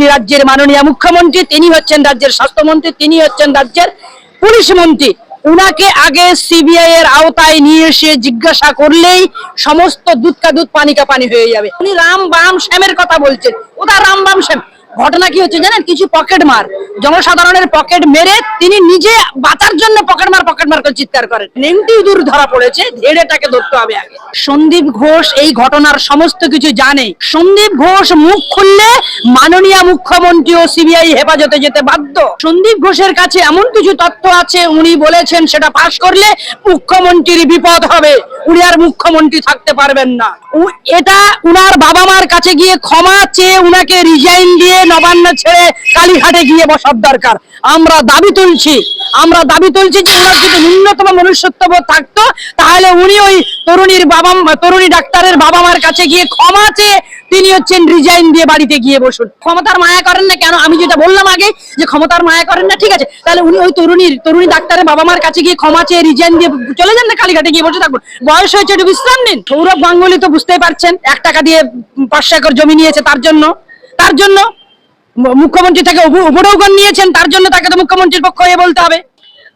তিনি রাজ্যের মাননীয় মুখ্যমন্ত্রী, তিনি হচ্ছেন রাজ্যের স্বাস্থ্যমন্ত্রী, তিনি হচ্ছেন রাজ্যের পুলিশ মন্ত্রী। উনাকে আগে সিবিআই এর আওতায় নিয়ে এসে জিজ্ঞাসা করলেই সমস্ত দুধ কা দুধ পানি কা পানি হয়ে যাবে। উনি রাম বাম শ্যামের কথা বলছেন। ওটা রাম বাম শ্যাম? ঘটনা কি হচ্ছে জানেন? কিছু পকেট মার। জনসাধারণের পকেট মেরে তিনি নিজে বাঁচার জন্য সন্দীপ ঘোষ এই ঘটনার সমস্ত কিছু জানে। সন্দীপ ঘোষ মুখ খুললে মাননীয় মুখ্যমন্ত্রী ও সিবিআই হেফাজতে যেতে বাধ্য। সন্দীপ ঘোষের কাছে এমন কিছু তথ্য আছে, উনি বলেছেন সেটা পাশ করলে মুখ্যমন্ত্রীর বিপদ হবে। উনি আর মুখ্যমন্ত্রী থাকতে পারবেন না। এটা উনার বাবা মার কাছে গিয়ে ক্ষমা চেয়ে উনাকে রিজাইন দিয়ে নবান্ন ছেড়ে কালীঘাটে গিয়ে বসার দরকার। আমরা দাবি তুলছি। আমরা দাবি তুলছি যে ওনার যদি ন্যূনতম মনুষ্যত্ববোধ থাকতো, তাহলে উনি ওই তরুণীর বাবা, তরুণী ডাক্তারের বাবা মার কাছে গিয়ে ক্ষমা চেয়ে তিনি হচ্ছেন রিজাইন দিয়ে বাড়িতে গিয়ে বসুন। ক্ষমতার মায়া করেন না কেন? আমি যেটা বললাম আগে যে ক্ষমতার মায়া করেন না, ঠিক আছে? তাহলে উনি ওই তরুণীর, তরুণী ডাক্তারের বাবা মার কাছে গিয়ে ক্ষমা চেয়ে রিজাইন দিয়ে চলে যান না কালীঘাটে গিয়ে বসে থাকুন। বয়স হয়েছে, একটু বিশ্রাম নিন। সৌরভ গাঙ্গুলি তো বুঝতেই পারছেন, এক টাকা দিয়ে পাঁচশো একর জমি নিয়েছে তার জন্য। তার জন্য মুখ্যমন্ত্রী থেকে উপঢৌকন নিয়েছেন, তার জন্য তাকে তো মুখ্যমন্ত্রীর পক্ষ হয়ে বলতে হবে।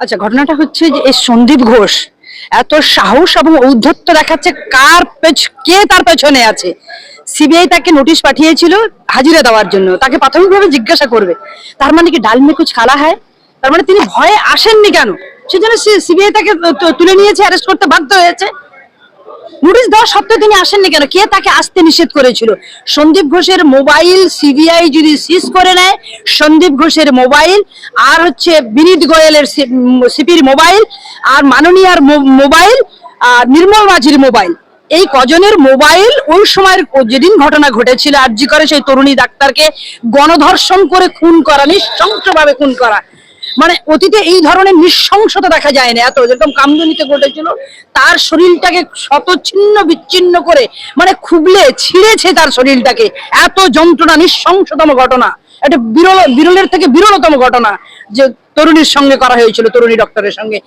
আচ্ছা ঘটনাটা হচ্ছে যে এই সন্দীপ ঘোষ এত সাহস এবং ঔদ্ধত্য দেখাচ্ছে কার কে তার পেছনে আছে? সিবিআই তাকে নোটিশ পাঠিয়েছিল হাজিরা দেওয়ার জন্য, তাকে প্রাথমিকভাবে জিজ্ঞাসা করবে। তার মানে কি ডাল মেকুচ খালা হয় তার মানে তিনি ভয়ে আসেননি কেন? সেজন্য সিবিআই তাকে তুলে নিয়েছে অ্যারেস্ট করতে বাধ্য হয়েছে। নোটিশ দেওয়া সত্ত্বেও তিনি আসেননি কেন? কে তাকে আসতে নিষেধ করেছিল? সন্দীপ ঘোষের মোবাইল সিবিআই যদি সিজ করে নেয়, সন্দীপ ঘোষের মোবাইল আর হচ্ছে বিনীত গোয়েলের সিপির মোবাইল আর মাননীয়ার মোবাইল আর নির্মল মাঝির মোবাইল এই কজনের মোবাইল ওই সময়ের যেদিন ঘটনা ঘটেছিল আরজি করে সেই তরুণী ডাক্তারকে গণধর্ষণ করে খুন করা, নৃশংসভাবে খুন করা। মানে অতীতে এই ধরনের নৃশংসতা দেখা যায় না এত, যেরকম কামদুনিতে ঘটেছিল, তার শরীরটাকে শতচ্ছিন্ন বিচ্ছিন্ন করে মানে খুবলে ছিঁড়েছে তার শরীরটাকে। এত যন্ত্রণা, নৃশংসতম ঘটনা। এটা বিরল, বিরলের থেকে বিরলতম ঘটনা যে তরুণীর সঙ্গে করা হয়েছিল, তরুণী ডক্টরের সঙ্গে।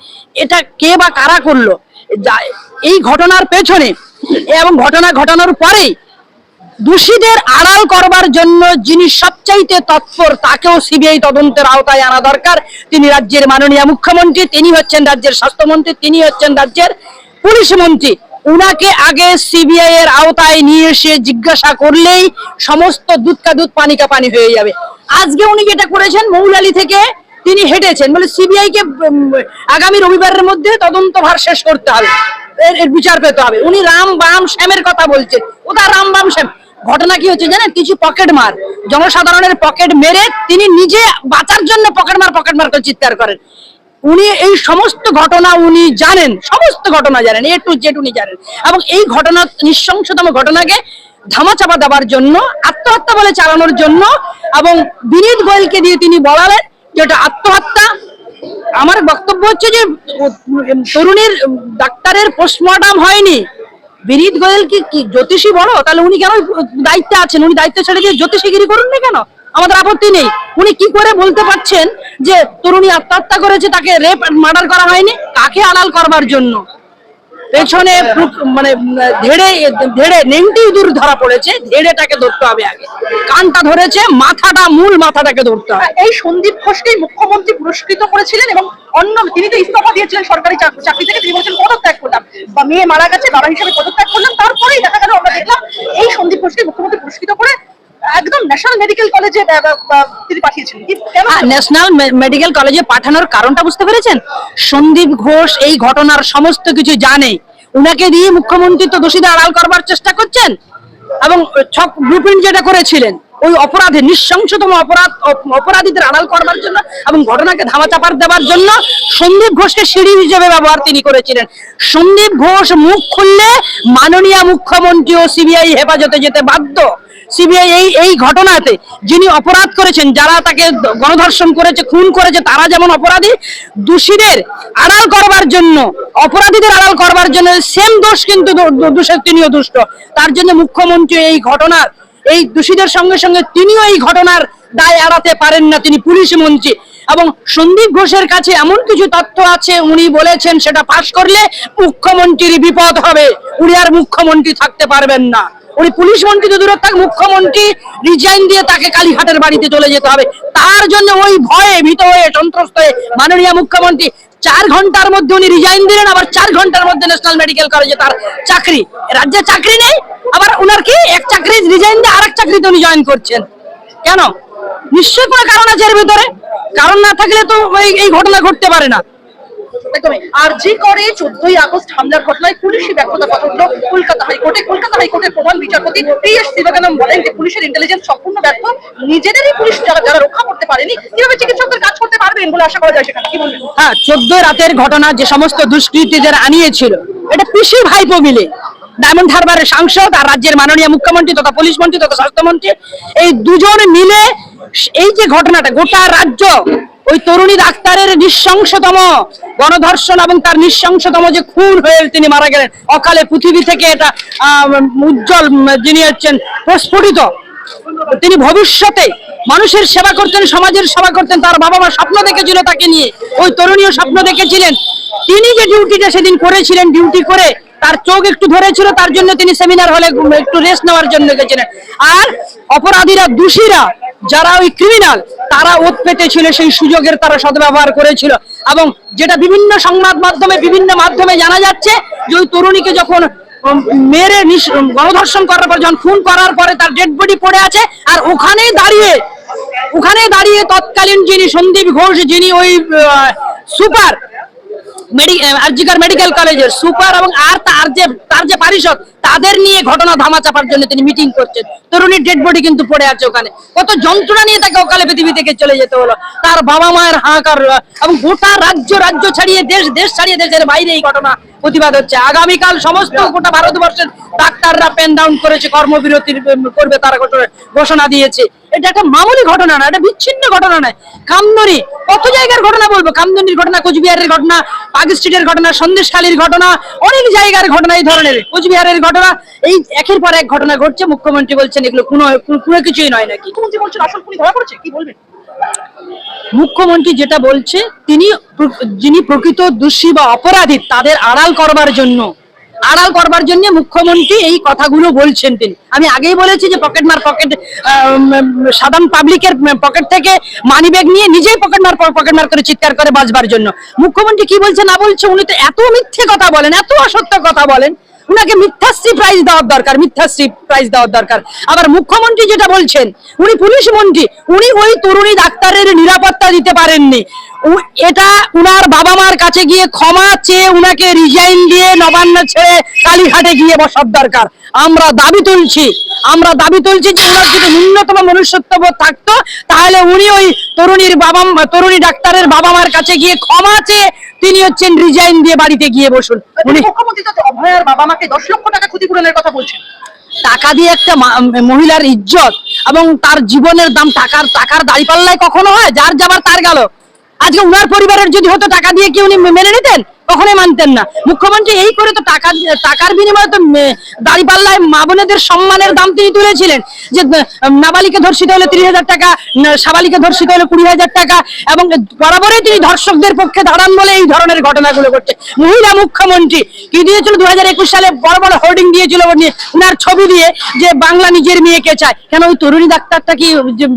এটা কে বা কারা করল? এই ঘটনার পেছনে এবং ঘটনা ঘটানোর পরেই দোষীদের আড়াল করবার জন্য যিনি সবচাইতে তৎপর, তাকেও সিবিআই তদন্তের আওতায় আনা দরকার। তিনি রাজ্যের মাননীয় মুখ্যমন্ত্রী, তিনি হচ্ছেন রাজ্যের স্বাস্থ্যমন্ত্রী, তিনি হচ্ছেন রাজ্যের পুলিশ মন্ত্রী। উনাকে আগে সিবিআই এর আওতায় নিয়ে এসে জিজ্ঞাসা করলেই সমস্ত দুধকা দুধ পানি কা পানি হয়ে যাবে। আজকে উনি যেটা করেছেন মৌলালি থেকে তিনি হেঁটেছেন। বলে সিবিআই কে আগামী রবিবারের মধ্যে তদন্ত ভার শেষ করতে হবে। এর বিচার পেতে হবে। উনি রাম বাম শ্যামের কথা বলছেন। ওটা রাম বাম শ্যাম? ঘটনা কি হচ্ছে জানেন? কিছু পকেট মার। জনসাধারণের পকেট মেরে তিনি নিজে বাঁচার জন্য পকেট মার পকেট মার করে চিৎকার করেন। উনি এই সমস্ত ঘটনা উনি জানেন, সমস্ত ঘটনা জানেন এ টু জেড উনি জানেন। এবং এই ঘটনা, নৃশংসতম ঘটনাকে ধামাচাপা দেওয়ার জন্য, আত্মহত্যা বলে চালানোর জন্য এবং বিনীত গোয়েলকে দিয়ে তিনি বলালেন যে এটা আত্মহত্যা। আমার বক্তব্য হচ্ছে যে তরুণীর ডাক্তারের পোস্টমর্টম হয়নি। বিনীত গোয়েল কি কি, জ্যোতিষী বড়? তাহলে উনি কেন দায়িত্বে আছেন? উনি দায়িত্ব ছেড়ে দিয়ে জ্যোতিষীগিরি করুন না কেন? আমাদের আপত্তি নেই। উনি কি করে বলতে পারছেন যে তরুণী আত্মহত্যা করেছে, তাকে রেপ মার্ডার করা হয়নি? কাকে আড়াল করবার জন্য? পেছনে মানে ধেড়ে ধেড়ে, নেংটি দূর ধরা পড়েছে, ধেড়েটাকে ধরতে হবে আগে। কানটা ধরেছে, মাথাটা, মূল মাথাটাকে ধরতে হবে। এই সন্দীপ ঘোষকেই মুখ্যমন্ত্রী পুরস্কৃত করেছিলেন এবং অন্য তিনি তো ইস্তফা দিয়েছিলেন সরকারি চাকরি থেকে, তিনি বলছেন পদত্যাগ করলাম। বা মেয়ে মারা গেছে, বাবা হিসেবে পদত্যাগ করলাম, তারপরেই দেখা গেল, আমরা দেখলাম এই সন্দীপ ঘোষকে মুখ্যমন্ত্রী পুরস্কৃত করে একদম ন্যাশনাল মেডিকেল কলেজে তিনি পাঠিয়েছিলেন। কি- ন্যাশনাল মেডিকেল কলেজে পাঠানোর কারণটা বুঝতে পেরেছেন? সন্দীপ ঘোষ এই ঘটনার সমস্ত কিছু জানে। উনাকে দিয়ে মুখ্যমন্ত্রী তো দোষীদের আড়াল করবার চেষ্টা করছেন এবং ছক ব্লুপ্রিন্ট যেটা করেছিলেন ওই অপরাধে নৃশংসতম অপরাধ অপ- অপরাধীদের আড়াল করবার জন্য এবং ঘটনাকে ধামাচাপার দেওয়ার জন্য সন্দীপ ঘোষকে সিঁড়ি হিসেবে ব্যবহার তিনি করেছিলেন। সন্দীপ ঘোষ মুখ খুললে মাননীয় মুখ্যমন্ত্রী ও সিবিআই হেফাজতে যেতে বাধ্য। সিবিআই এই এই ঘটনাতে যিনি অপরাধ করেছেন, যারা তাকে গণধর্ষণ করেছে, খুন করেছে, তারা যেমন অপরাধী, দোষীদের আড়াল করবার জন্য, অপরাধীদের আড়াল করবার জন্য সেম দোষ কিন্তু দোষের তিনিও দুষ্ট। তার জন্য মুখ্যমন্ত্রী এই ঘটনার, এই দোষীদের সঙ্গে সঙ্গে তিনিও এই ঘটনার দায় এড়াতে পারেন না তিনি পুলিশ মন্ত্রী। এবং সন্দীপ ঘোষের কাছে এমন কিছু তথ্য আছে, উনি বলেছেন সেটা পাশ করলে মুখ্যমন্ত্রীর বিপদ হবে। উনি আর মুখ্যমন্ত্রী থাকতে পারবেন না। উনি পুলিশ মন্ত্রী তো দূরে থাক, মুখ্যমন্ত্রী রিজাইন দিয়ে তাকে কালীঘাটের বাড়িতে চলে যেতে হবে। তার জন্য ওই ভয়ে ভীত হয়ে, সন্ত্রস্ত হয়ে মাননীয় মুখ্যমন্ত্রী চার ঘণ্টার মধ্যে উনি রিজাইন দিলেন, আবার চার ঘণ্টার মধ্যে ন্যাশনাল মেডিকেল কলেজে তার চাকরি। রাজ্যে চাকরি নেই, আবার উনার কি? এক চাকরি রিজাইন দিয়ে আরেক চাকরিতে উনি জয়েন করছেন। কেন? নিশ্চয়ই কোনো কারণ আছে এর ভিতরে? কারণ না থাকলে তো এই ঘটনা ঘটতে পারে না। চোদ্দই হ্যাঁ চোদ্দ রাতের ঘটনা যে সমস্ত দুষ্কৃতী যারা আনিয়েছিল, এটা পিসি ভাইপো মিলে। ডায়মন্ড হারবারের সাংসদ আর রাজ্যের মাননীয় মুখ্যমন্ত্রী তথা পুলিশ মন্ত্রী তথা স্বাস্থ্যমন্ত্রী, এই দুজন মিলে এই যে ঘটনাটা, গোটা রাজ্য ওই তরুণী ডাক্তারের নৃশংসতম গণধর্ষণ এবং তার নৃশংসতম যে খুন হয়ে তিনি মারা গেলেন, অকালে পৃথিবী থেকে এটা উজ্জ্বল, যিনি হচ্ছেন প্রস্ফুটিত। তিনি ভবিষ্যতে মানুষের সেবা করতেন, সমাজের সেবা করতেন, তার বাবা মা স্বপ্ন দেখেছিল তাকে নিয়ে, ওই তরুণীও স্বপ্ন দেখেছিলেন। তিনি যে ডিউটিটা সেদিন করেছিলেন, ডিউটি করে তার চোখ একটু ধরেছিল, তার জন্য তিনি সেমিনার হলে একটু রেস্ট নেওয়ার জন্য গেছিলেন। আর অপরাধীরা, দোষীরা, যারা ওই ক্রিমিনাল তারা ওত পেতেছিল সেই সুযোগের তারা সদ্ব্যবহার করেছিল। এবং যেটা বিভিন্ন সংবাদ মাধ্যমে, বিভিন্ন মাধ্যমে জানা যাচ্ছে, যে ওই তরুণীকে যখন মেরে গণধর্ষণ করার পর, যখন খুন করার পরে তার ডেড বডি পড়ে আছে, আর ওখানেই দাঁড়িয়ে ওখানে দাঁড়িয়ে তৎকালীন যিনি সন্দীপ ঘোষ, যিনি ওই সুপার আরজিকার মেডিকেল কলেজের সুপার এবং আর তার যে তার যে পারিষদ, তাদের নিয়ে ঘটনা ধামা চাপার জন্য তিনি মিটিং করছেন। তরুণীর ডেড বডি কিন্তু পড়ে আছে ওখানে। কত যন্ত্রণা নিয়ে তাকে ওকালে পৃথিবী থেকে চলে যেতে হলো। তার বাবা মায়ের হাহাকার এবং গোটা রাজ্য রাজ্য ছাড়িয়ে দেশ দেশ ছাড়িয়ে দেশের বাইরে এই ঘটনা প্রতিবাদ হচ্ছে। আগামীকাল সমস্ত গোটা ভারতবর্ষের ডাক্তাররা পেন ডাউন করেছে কর্মবিরতির উম, করবে তারা ঘটনা- ঘোষণা দিয়েছে। এটা একটা মামুলি ঘটনা না এটা বিচ্ছিন্ন ঘটনা নয়। কামদনি কত জায়গার ঘটনা বলব? কামদনির ঘটনা কোচবিহারের ঘটনা পাক স্ট্রিটের ঘটনা সন্দেশখালীর ঘটনা অনেক জায়গার ঘটনা এই ধরনের। কোচবিহারের ঘটনা এই একের পর এক ঘটনা ঘটছে। মুখ্যমন্ত্রী বলছেন এগুলো কোনো কোনো কিছুই নয় নাকি? মুখ্যমন্ত্রী বলছেন আসল খুনি ধরা পড়েছে কি বলবেন? মুখ্যমন্ত্রী যেটা বলছে তিনি যিনি প্রকৃত দোষী বা অপরাধী তাদের আড়াল করবার জন্য আড়াল করবার জন্য মুখ্যমন্ত্রী এই কথাগুলো বলছেন তিনি। আমি আগেই বলেছি যে পকেট মার পকেট সাধারণ পাবলিকের পকেট থেকে মানি ব্যাগ নিয়ে নিজেই পকেট মার পকেট মার করে চিৎকার করে বাঁচবার জন্য। মুখ্যমন্ত্রী কি বলছে না বলছে উনি তো এত মিথ্যে কথা বলেন এত অসত্য কথা বলেন উনাকে মিথ্যাশ্রী প্রাইজ দেওয়ার দরকার মিথ্যাশ্রী প্রাইজ দেওয়ার দরকার। আবার মুখ্যমন্ত্রী যেটা বলছেন, উনি পুলিশ মন্ত্রী, উনি ওই তরুণী ডাক্তারের নিরাপত্তা দিতে পারেননি। এটা উনার বাবা মার কাছে গিয়ে ক্ষমা চেয়ে উনাকে রিজাইন দিয়ে নবান্ন ছেড়ে কালীঘাটে গিয়ে বসার দরকার। আমরা দাবি তুলছি, আমরা দাবি তুলছি যে উনার যদি ন্যূনতম মনুষ্যত্ববোধ থাকতো, তাহলে উনি ওই তরুণীর বাবা, তরুণী ডাক্তারের বাবা মার কাছে গিয়ে ক্ষমা চেয়ে তিনি হচ্ছেন রিজাইন দিয়ে বাড়িতে গিয়ে বসুন। উনি মুখ্যমন্ত্রী তো অভয়ার বাবা মাকে দশ লক্ষ টাকা ক্ষতিপূরণের কথা বলছেন। টাকা দিয়ে একটা মহিলার ইজ্জত এবং তার জীবনের দাম টাকার টাকার দাঁড়িপাল্লায় কখনো হয়? যার যাবার তার গেল। আজকে উনার পরিবারের যদি হতো টাকা দিয়ে কি উনি মেনে নিতেন? কখনোই মানতেন না। মুখ্যমন্ত্রী এই করে তো টাকা টাকার বিনিময়ে তো দাঁড়িপাল্লায় মা বোনেদের সম্মানের দাম তিনি তুলেছিলেন। যে নাবালিকা ধর্ষিত হলে ত্রিশ হাজার টাকা সাবালিকা ধর্ষিত হলে কুড়ি হাজার টাকা এবং বরাবরই তিনি ধর্ষকদের পক্ষে দাঁড়ান বলে এই ধরনের ঘটনাগুলো ঘটছে। মহিলা মুখ্যমন্ত্রী কি দিয়েছিল? দু হাজার একুশ সালে বড় বড় হোর্ডিং দিয়েছিল উনি- উনার ছবি দিয়ে যে বাংলা নিজের মেয়েকে চায়। কেন ওই তরুণী ডাক্তারটা কি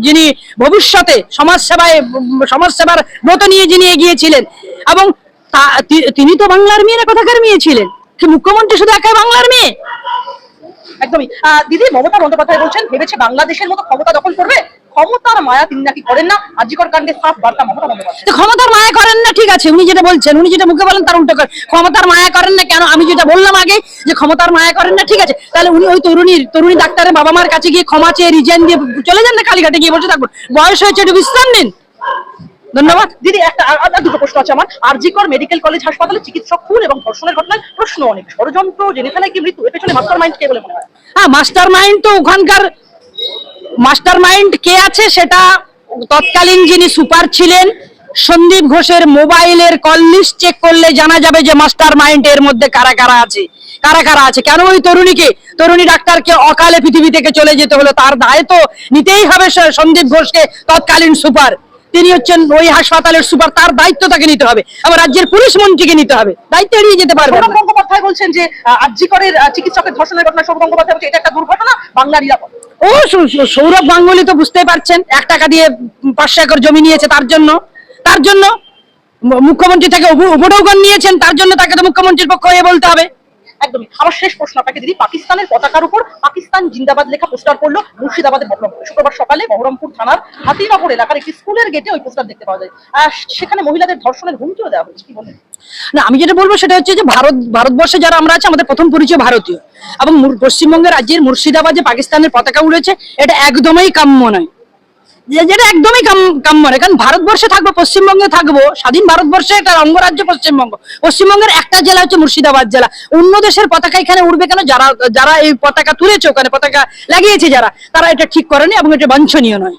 যিনি ভবিষ্যতে সমাজ সেবায় সমাজ সেবার ব্রত নিয়ে যিনি এগিয়েছিলেন। এবং তিনি তো বাংলার মেয়ে না কোথাকার মেয়ে ছিলেন? মুখ্যমন্ত্রী শুধু একাই বাংলার মেয়ে? একদমই। দিদি মমতা বন্দ্যোপাধ্যায় বলছেন ভেবেছে বাংলাদেশের মতো ক্ষমতা দখল করবে? ক্ষমতার মায়া তিনি নাকি করেন না? আজিকর কাণ্ডে সাফ বার্তা মমতা বন্দ্যোপাধ্যায়। ক্ষমতার মায়া করেন না ঠিক আছে উনি যেটা বলছেন উনি যেটা মুখে বলেন তার উল্টো করেন ক্ষমতার মায়া করেন না কেন? আমি যেটা বললাম আগে যে ক্ষমতার মায়া করেন না ঠিক আছে তাহলে উনি ওই তরুণীর তরুণী ডাক্তারের বাবা মার কাছে গিয়ে ক্ষমা চেয়ে রিজাইন দিয়ে চলে যান না কালীঘাটে গিয়ে বসে থাকুন। বয়স হয়েছে একটু বিশ্রাম নিন। ধন্যবাদ। দিদি, একটা আর- দুটো প্রশ্ন আছে আমার। আরজিকর মেডিকেল কলেজ হাসপাতালে চিকিৎসক খুন এবং ধর্ষণের ঘটনায় প্রশ্ন অনেক। ষড়যন্ত্র, জেনে ফেলায় কি মৃত্যু? এর পেছনে মাস্টার মাইন্ড কে বলে মনে হয়? হ্যাঁ মাস্টার মাইন্ড তো ওখানকার মাস্টার মাইন্ড কে আছে সেটা তৎকালীন যিনি সুপার ছিলেন, সন্দীপ ঘোষের মোবাইলের কল লিস্ট চেক করলে জানা যাবে যে মাস্টার মাইন্ড এর মধ্যে কারা কারা আছে। কারা কারা আছে? কেন ওই তরুণীকে, তরুণী ডাক্তারকে অকালে পৃথিবী থেকে চলে যেতে হলো? তার দায় তো নিতেই হবে সন্দীপ ঘোষকে তৎকালীন সুপার। তিনি হচ্ছেন ওই হাসপাতালের সুপার তার দায়িত্ব তাকে নিতে হবে। আবার রাজ্যের পুলিশ মন্ত্রীকে নিতে হবে। দায়িত্ব এড়িয়ে যেতে পারবে গঙ্গোপাধ্যায় কথায় বলছেন যে আরজি করের চিকিৎসকের ধর্ষণের ঘটনা সৌরভ গঙ্গোপাধ্যায় বলছে এটা একটা দুর্ঘটনা বাংলা নিরাপদ। ও সৌরভ গাঙ্গুলি তো বুঝতেই পারছেন এক টাকা দিয়ে পাঁচশো একর জমি নিয়েছে তার জন্য। তার জন্য মুখ্যমন্ত্রী থেকে উপ- উপঢৌকন নিয়েছেন তার জন্য তাকে তো মুখ্যমন্ত্রীর পক্ষ হয়ে বলতে হবে। একদমই। আমার শেষ প্রশ্ন আপনাকে দিদি পাকিস্তানের পতাকার উপর পাকিস্তান জিন্দাবাদ লেখা পোস্টার পড়ল মুর্শিদাবাদের বহরমপুরে। শুক্রবার সকালে বহরমপুর থানার হাতিনগর এলাকার একটি স্কুলের গেটে ওই পোস্টার দেখতে পাওয়া যায়। সেখানে মহিলাদের ধর্ষণের হুমকিও দেওয়া হয়েছে, কি বলেন? না, আমি যেটা বলব সেটা হচ্ছে যে ভারত ভারতবর্ষে যারা আমরা আছি, আমাদের প্রথম পরিচয় ভারতীয়। এবং পশ্চিমবঙ্গের রাজ্যের মুর্শিদাবাদে পাকিস্তানের পতাকা উড়েছে, এটা একদমই কাম্য নয়। যেটা একদমই কাম- কাম্য নয়। কারণ ভারতবর্ষে থাকব, পশ্চিমবঙ্গে থাকব, স্বাধীন ভারতবর্ষে একটা অঙ্গরাজ্য পশ্চিমবঙ্গ। পশ্চিমবঙ্গের একটা জেলা হচ্ছে মুর্শিদাবাদ জেলা। অন্য দেশের পতাকা এখানে উঠবে কেন? যারা যারা এই পতাকা তুলেছে, ওখানে পতাকা লাগিয়েছে যারা, তারা এটা ঠিক করেনি এবং এটা বাঞ্ছনীয় নয়।